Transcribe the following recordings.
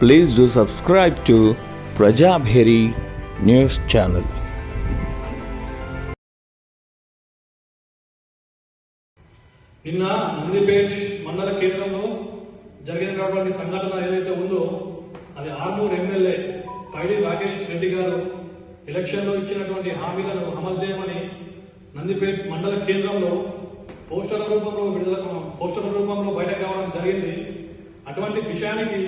Please do subscribe to Prajabheri news channel. నిన్న నందిపేట్ మండల కేంద్రంలో జరిగినటువంటి సంఘటన ఏదైతే ఉందో అది ఆర్మూర్ ఎమ్మెల్యే పైడి రాకేష్ రెడ్డి గారు ఎలక్షన్లో ఇచ్చినటువంటి హామీలను అమలు చేయమని నందిపేట్ మండల కేంద్రంలో పోస్టర్ల రూపంలో విడుదల పోస్టర్ల రూపంలో బయటకు రావడం జరిగింది. అటువంటి విషయానికి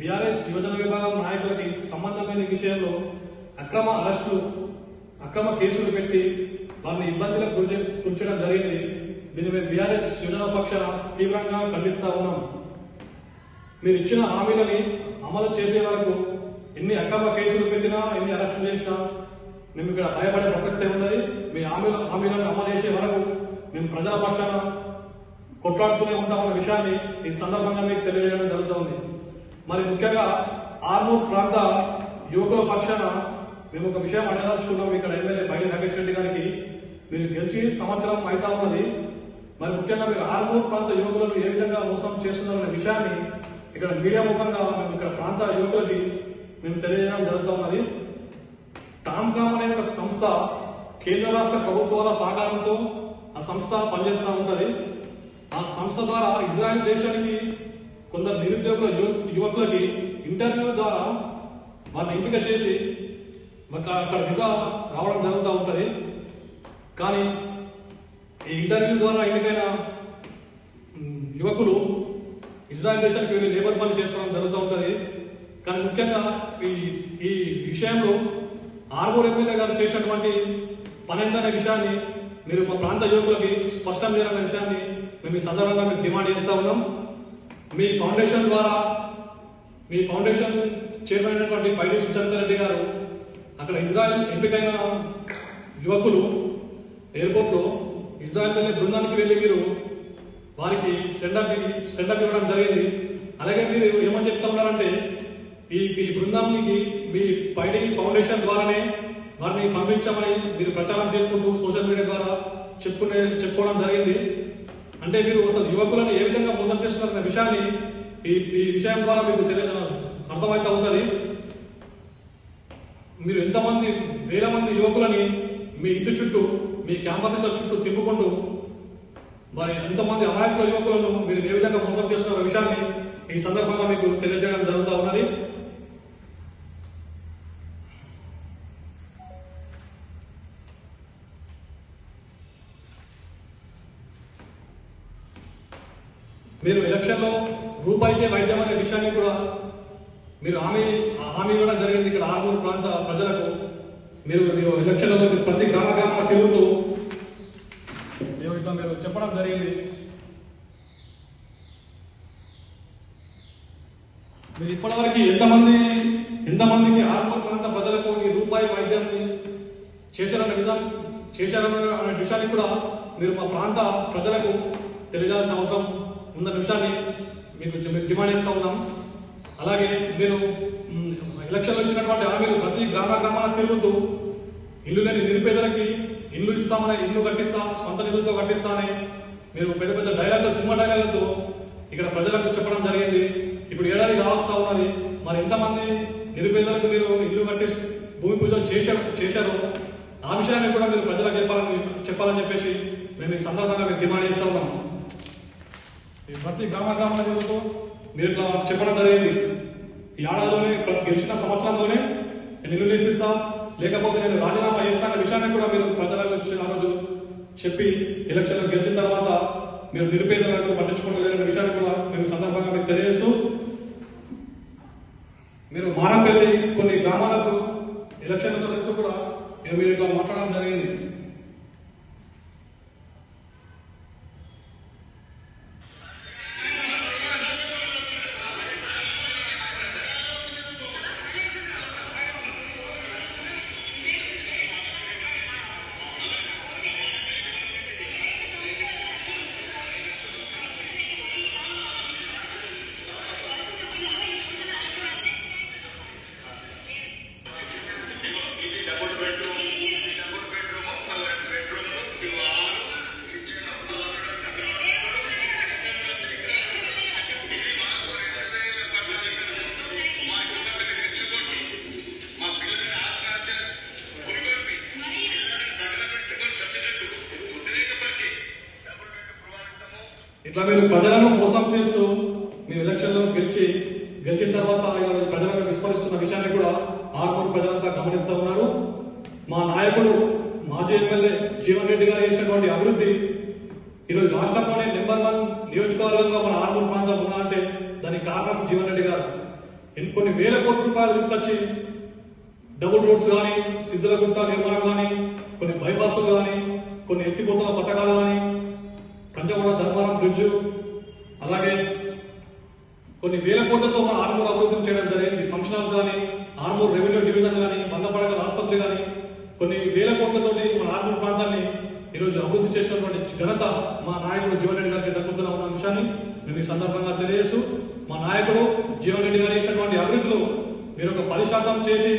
బీఆర్ఎస్ యువజన విభాగం నాయకులకి సంబంధమైన విషయంలో అక్రమ అరెస్టులు అక్రమ కేసులు పెట్టి వారిని ఇబ్బందులకు కూర్చడం జరిగింది. దీన్ని మేము బీఆర్ఎస్ యువజన పక్షాన తీవ్రంగా ఖండిస్తా ఉన్నాం. మీరు ఇచ్చిన హామీలని అమలు చేసే వరకు ఎన్ని అక్రమ కేసులు పెట్టినా ఎన్ని అరెస్టులు చేసినా మేము ఇక్కడ భయపడే ప్రసక్తే ఉన్నది. మీ హామీల హామీలను అమలు చేసే వరకు మేము ప్రజల పక్షాన కొట్లాడుతూనే ఉంటామన్న విషయాన్ని ఈ సందర్భంగా మీకు తెలియజేయడం జరుగుతుంది. మరి ముఖ్యంగా ఆర్మూర్ ప్రాంత యువకుల పక్షాన మేము ఒక విషయం అడగదలుచుకున్నాం ఇక్కడ ఎమ్మెల్యే బయట నాగేష్ రెడ్డి గారికి. మీరు గెలిచి సంవత్సరం అవుతా ఉన్నది. మరి ముఖ్యంగా మీరు ఆర్మూర్ ప్రాంత యువకులను ఏ విధంగా మోసం చేస్తున్నారనే విషయాన్ని ఇక్కడ మీడియా ముఖంగా మేము ఇక్కడ ప్రాంత యువకులకి మేము తెలియజేయడం జరుగుతూ ఉన్నది. టామ్కామ్ అనే ఒక సంస్థ కేంద్ర రాష్ట్ర ప్రభుత్వాల సహకారంతో ఆ సంస్థ పనిచేస్తూ ఉంటుంది. ఆ సంస్థ ద్వారా ఇజ్రాయెల్ దేశానికి కొందరు నిరుద్యోగుల యువ- యువకులకి ఇంటర్వ్యూ ద్వారా వారిని ఎంపిక చేసి మాకు అక్కడ వీసా రావడం జరుగుతూ ఉంటుంది. కానీ ఈ ఇంటర్వ్యూ ద్వారా ఎన్నికైన యువకులు ఇజ్రాయల్ దేశానికి వెళ్ళి లేబర్ పని చేసుకోవడం జరుగుతూ ఉంటుంది. కానీ ముఖ్యంగా ఈ ఈ విషయంలో ఆర్మూర్ ఎమ్మెల్యే గారు చేసినటువంటి పని ఏందనే విషయాన్ని మీరు మా ప్రాంత యువకులకి స్పష్టం చేయాలనే విషయాన్ని మేము ఈ సందర్భంగా మీకు డిమాండ్ చేస్తూ ఉన్నాం. మీ ఫౌండేషన్ ద్వారా మీ ఫౌండేషన్ చైర్మన్ అయినటువంటి పైడి సుచరిత రెడ్డి గారు అక్కడ ఇజ్రాయెల్ ఎంపికైన యువకులు ఎయిర్పోర్ట్లో ఇజ్రాయెల్ వెళ్ళే బృందానికి వెళ్ళి మీరు వారికి సెండప్ సెండప్ ఇవ్వడం జరిగింది. అలాగే మీరు ఏమని చెప్తా ఉన్నారంటే ఈ ఈ బృందానికి మీ పైడి ఫౌండేషన్ ద్వారానే వారిని పంపించామని మీరు ప్రచారం చేసుకుంటూ సోషల్ మీడియా ద్వారా చెప్పుకునే చెప్పుకోవడం జరిగింది. అంటే మీరు అసలు యువకులను ఏ విధంగా మోసం చేస్తున్నారనే విషయాన్ని ఈ ఈ విషయం ద్వారా మీకు తెలియ అర్థమవుతా ఉన్నది మీరు ఎంతమంది వేల మంది యువకులని మీ ఇంటి చుట్టూ మీ క్యాంపస్ల చుట్టూ తిప్పుకుంటూ మరి ఎంతమంది అమాయకుల యువకులను మీరు ఏ విధంగా మోసం చేస్తున్న విషయాన్ని ఈ సందర్భంగా మీకు తెలియజేయడం జరుగుతూ ఉన్నది. మీరు ఎలక్షన్లో రూపాయికే వైద్యం అనే విషయాన్ని కూడా మీరు హామీ హామీ ఇవ్వడం జరిగింది ఇక్కడ ఆర్మూరు ప్రాంత ప్రజలకు. మీరు మీరు ఎలక్షన్లో మీరు ప్రతి గ్రామ గ్రామ తిరుగుతూ మేము ఇట్లా మీరు చెప్పడం జరిగింది. మీరు ఇప్పటివరకు ఎంతమంది ఎంతమందికి ఆర్మూరు ప్రాంత ప్రజలకు ఈ రూపాయి వైద్యాన్ని చేశారన్న విధానం చేశారన్న అనే విషయాన్ని కూడా మీరు మా ప్రాంత ప్రజలకు తెలియజాల్సిన అవసరం. ఉందన్న విషయాన్ని మీకు మేము డిమాండ్ ఇస్తా ఉన్నాం. అలాగే మీరు ఎలక్షన్లో ఇచ్చినటువంటి హామీలు ప్రతి గ్రామ గ్రామాల తిరుగుతూ ఇల్లు లేని నిరుపేదలకి ఇల్లు ఇస్తామని ఇల్లు కట్టిస్తా సొంత నిధులతో కట్టిస్తామని మీరు పెద్ద పెద్ద డైలాగ్లు సినిమా డైలాగ్లతో ఇక్కడ ప్రజలకు చెప్పడం జరిగింది. ఇప్పుడు ఏడాది కావస్తా ఉన్నది. మరి ఎంతమంది నిరుపేదలకు మీరు ఇల్లు కట్టి భూమి పూజ చేశారు చేశారు? ఆ విషయాన్ని కూడా మీరు ప్రజలకు చెప్పాలని చెప్పాలని చెప్పేసి మేము ఈ సందర్భంగా మీకు డిమాండ్ చేస్తా ఉన్నాము ప్రతి గ్రామ గ్రామాల తిరుగుతూ మీరు ఇట్లా చెప్పడం జరిగింది. ఈ ఏడాదిలోనే గెలిచిన సంవత్సరంలోనే నేను ఇల్లు నిర్మిస్తా లేకపోతే నేను రాజీనామా చేస్తాన విషయాన్ని కూడా మీరు ప్రజలకు వచ్చి ఆ రోజు చెప్పి ఎలక్షన్లు గెలిచిన తర్వాత మీరు నిరుపేదలకు పట్టించుకోలేదనే విషయాన్ని కూడా మేము సందర్భంగా మీకు తెలియజేస్తూ మీరు మారంపల్లి కొన్ని గ్రామాలకు ఎలక్షన్లతో కూడా మీరు మీరు ఇట్లా మాట్లాడడం జరిగింది. ఇట్లా మీరు ప్రజలను మోసం చేస్తూ మీ ఎలక్షన్లో గెలిచి గెలిచిన తర్వాత ప్రజలను విస్మరిస్తున్న విషయాన్ని కూడా ఆర్మూర్ ప్రజలంతా గమనిస్తూ ఉన్నారు. మా నాయకుడు మాజీ ఎమ్మెల్యే జీవన్ రెడ్డి గారు చేసినటువంటి అభివృద్ధి ఈరోజు రాష్ట్రంలోనే నెంబర్ వన్ నియోజకవర్గంలో మన ఆర్మూర్ ప్రాంతం ఉన్నా అంటే దానికి కారణం జీవన్ రెడ్డి గారు. కొన్ని వేల కోట్ల రూపాయలు తీసుకొచ్చి డబుల్ రోడ్స్ కానీ సిద్ధులగుంట నిర్మాణం కానీ కొన్ని బైపాస్లు కానీ కొన్ని ఎత్తిపోతున్న పథకాలు కానీ కంచగూడ ధర్మవరం బ్రిడ్జ్ అలాగే కొన్ని వేల కోట్లతో మన ఆర్మూర్ అభివృద్ధి చేయడం జరిగింది. ఫంక్షన్ హాల్స్ కానీ ఆర్మూర్ రెవెన్యూ డివిజన్ కానీ బందపడగల ఆసుపత్రి కానీ కొన్ని వేల కోట్లతో మన ఆర్మూర్ ప్రాంతాన్ని ఈరోజు అభివృద్ధి చేసినటువంటి ఘనత మా నాయకుడు జీవన్ రెడ్డి గారికి దక్కుతున్న ఉన్న అంశాన్ని మేము ఈ సందర్భంగా తెలియజేస్తూ మా నాయకుడు జీవన్ రెడ్డి గారు ఇచ్చినటువంటి అభివృద్ధిలో మీరు ఒక పది శాతం చేసి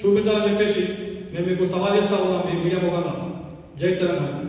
చూపించాలని చెప్పేసి మేము మీకు సవాల్ చేస్తా ఉన్నాం మీ మీడియా ముఖంగా. జై తెలంగాణ.